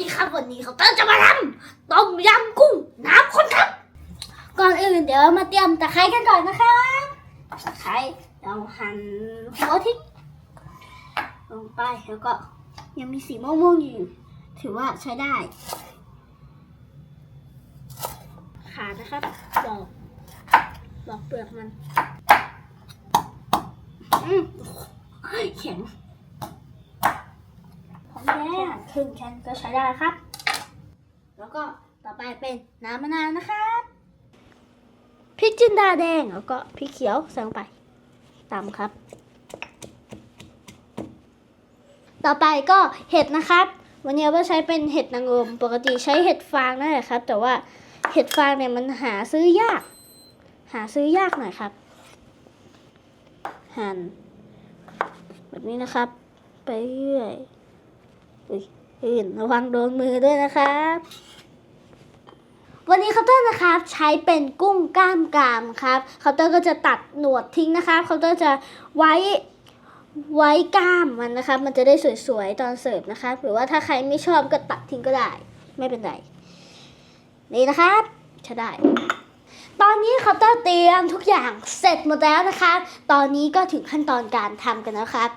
ดีครับวันนี้เขาเต้นจะมาทำต้มยำกุ้งน้ำข้นครับ ก่อนอื่นเดี๋ยวมาเตรียมตะไคร้กันก่อนนะครับตะไคร้เราหั่นหัวทิ้งลงไปแล้วก็ยังมีสีม่วงๆอยู่ ถือว่าใช้ได้ ขานะครับดอกดอกเปลือกมัน อืมแข็งหอมแดงค รึ่งแคนก็ใช้ได้ครับ แล้วก็ต่อไปเป็นน้ำมะนาวนะครับพริกจินดาแดงแล้วก็พริกเขียวใส่ลงไปตามครับ ต่อไปก็เห็ดนะครับ วันนี้ว่าใช้เป็นเห็ดนางรมปกติใช้เห็ดฟางนั่นแหละครับ แต่ว่าเห็ดฟางเนี่ยมันหาซื้อยาก หาซื้อยากหน่อยครับ หั่นแบบนี้นะครับ ไปเรื่อยอุ้ย อื่นระวังโดนมือด้วยนะครับ วันนี้เคาน์เตอร์นะครับใช้เป็นกุ้งกล้ามกรามครับเคาน์เตอร์ก็จะตัดหนวดทิ้งนะครับเคาน์เตอร์จะไว้ไว้กล้ามมันนะครับ มันจะได้สวยๆตอนเสิร์ฟนะครับ หรือว่าถ้าใครไม่ชอบก็ตัดทิ้งก็ได้ ไม่เป็นไร นี่นะครับใช้ได้ ตอนนี้เคาน์เตอร์เตรียมทุกอย่างเสร็จหมดแล้วนะครับ ตอนนี้ก็ถึงขั้นตอนการทำกันนะครับ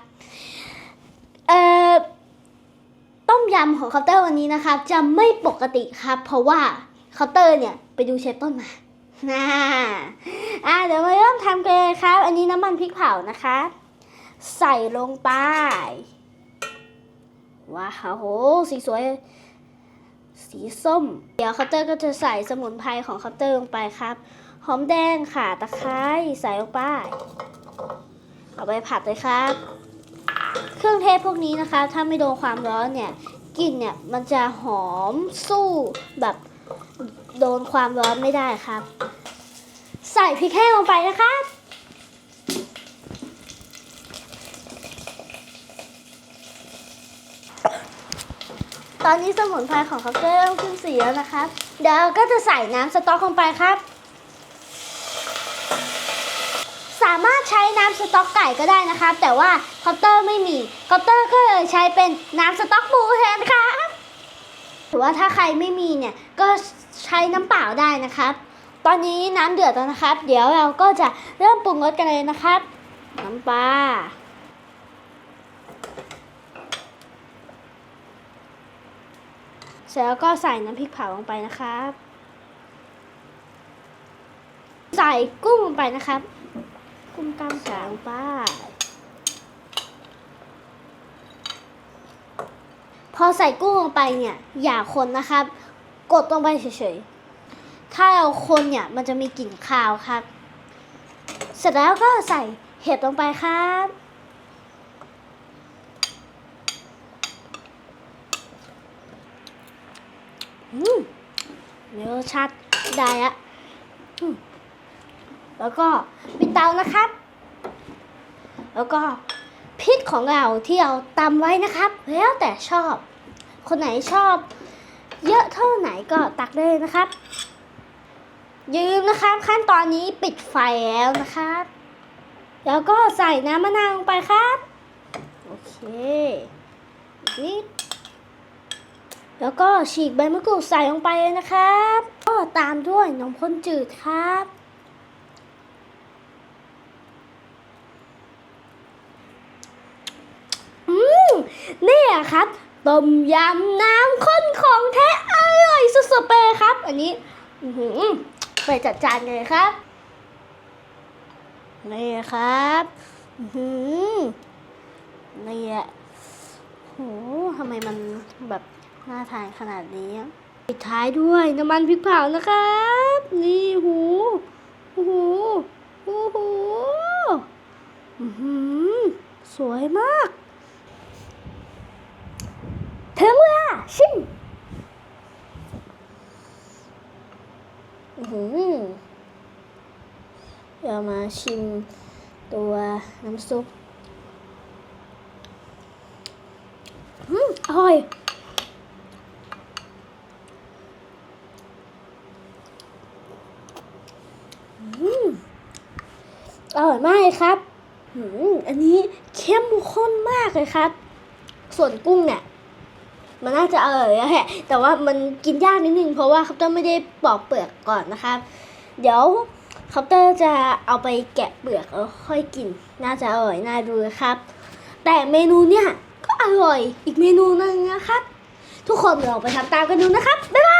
เอ่อ ยำของเคาน์เตอร์วันนี้นะครับจะไม่ปกติครับ เพราะว่าเคาน์เตอร์เนี่ยไปดูเชฟต้นมาน่าอ่าเดี๋ยวมาเริ่มทำกันเลยครับ อันนี้น้ำมันพริกเผานะคะ ใส่ลงไปว้าวโหสีสวย สีส้ม เดี๋ยวเคาน์เตอร์ก็จะใส่สมุนไพรของเคาน์เตอร์ลงไปครับ หอมแดงข่าตะไคร้ใส่ลงไป เอาไปผัดเลยครับ เครื่องเทศพวกนี้นะคะ ถ้าไม่โดนความร้อนเนี่ย กลิ่นเนี่ยมันจะหอมสู้แบบโดนความร้อนไม่ได้ครับ ใส่พริกแห้งลงไปนะคะตอนนี้สมุนไพรของเขาเริ่มขึ้นสีแล้วนะครับ เดี๋ยวก็จะใส่น้ำสต๊อกลงไปครับ สามารถใช้น้ำสต๊อกไก่ก็ได้นะครับ แต่ว่าเคาน์เตอร์ไม่มีเคาน์เตอร์ก็เลยใช้เป็นน้ำสต๊อกหมูแทน หรือว่าถ้าใครไม่มีเนี่ยก็ใช้น้ำเปล่าได้นะครับ ตอนนี้น้ำเดือดแล้วนะครับ เดี๋ยวเราก็จะเริ่มปรุงรสกันเลยนะครับ น้ำปลาเสร็จแล้วก็ใส่น้ำพริกเผาลงไปนะครับ ใส่กุ้งลงไปนะครับ กุ้งกล้ามกลางป้าพ อใส่กุ้งลงไปเนี่ยอย่าคนนะครับ กดลงไปเฉยๆ ถ้าเราคนเนี่ยมันจะมีกลิ่นคาวครับ เสร็จแล้วก็ใส่เห็ดลงไปครับ อืมเนื้อรสชาติได้อะแล้วก็ปิดเตานะครับ แล้วก็พริกของเราที่เราตำไว้นะครับ แล้วแต่ชอบ คนไหนชอบ เยอะเท่าไหนก็ตักได้เลยนะครับ อย่าลืมนะครับ ขั้นตอนนี้ปิดไฟแล้วนะครับ แล้วก็ใส่น้ำมะนาวลงไปครับ โอเคนิดแล้วก็ฉีกใบมะกรูดใส่ลงไปเลยนะครับ ก็ตามด้วยนมข้นจืดครับ อืมนี่อะครับ ต้มยำน้ำข้นของแท้อร่อยสุดๆไปเลยครับ อันนี้ไปจัดจานกันเลยครับนี่ครับนี่อะโหทำไมมันแบบน่าทานขนาดนี้ปิดท้ายด้วยน้ำมันพริกเผานะครับ นี่หูโอ้โหโอ้โหอื้อหือสวยมาก ถึงเวลาชิมอื้อหือเดี๋ยว มาชิมตัวน้ำซุปอืมอร่อยอืมอร่อยมากเลยครับอืมอันนี้เข้มข้นมากเลยครับ ส่วนกุ้งเนี่ย มันน่าจะอร่อยแล้วแหละ แต่ว่ามันกินยากนิดนึง เพราะว่าคัพเตอร์ไม่ได้ปอกเปลือกก่อนนะครับ เดี๋ยว คัพเตอร์จะเอาไปแกะเปลือกแล้วค่อยกิน น่าจะอร่อยน่าดูนะครับ แต่เมนูเนี่ยก็อร่อยอีกเมนูหนึงนะครับ ทุกคนลองไปทำตามกันดูนะครับ บ๊ายบาย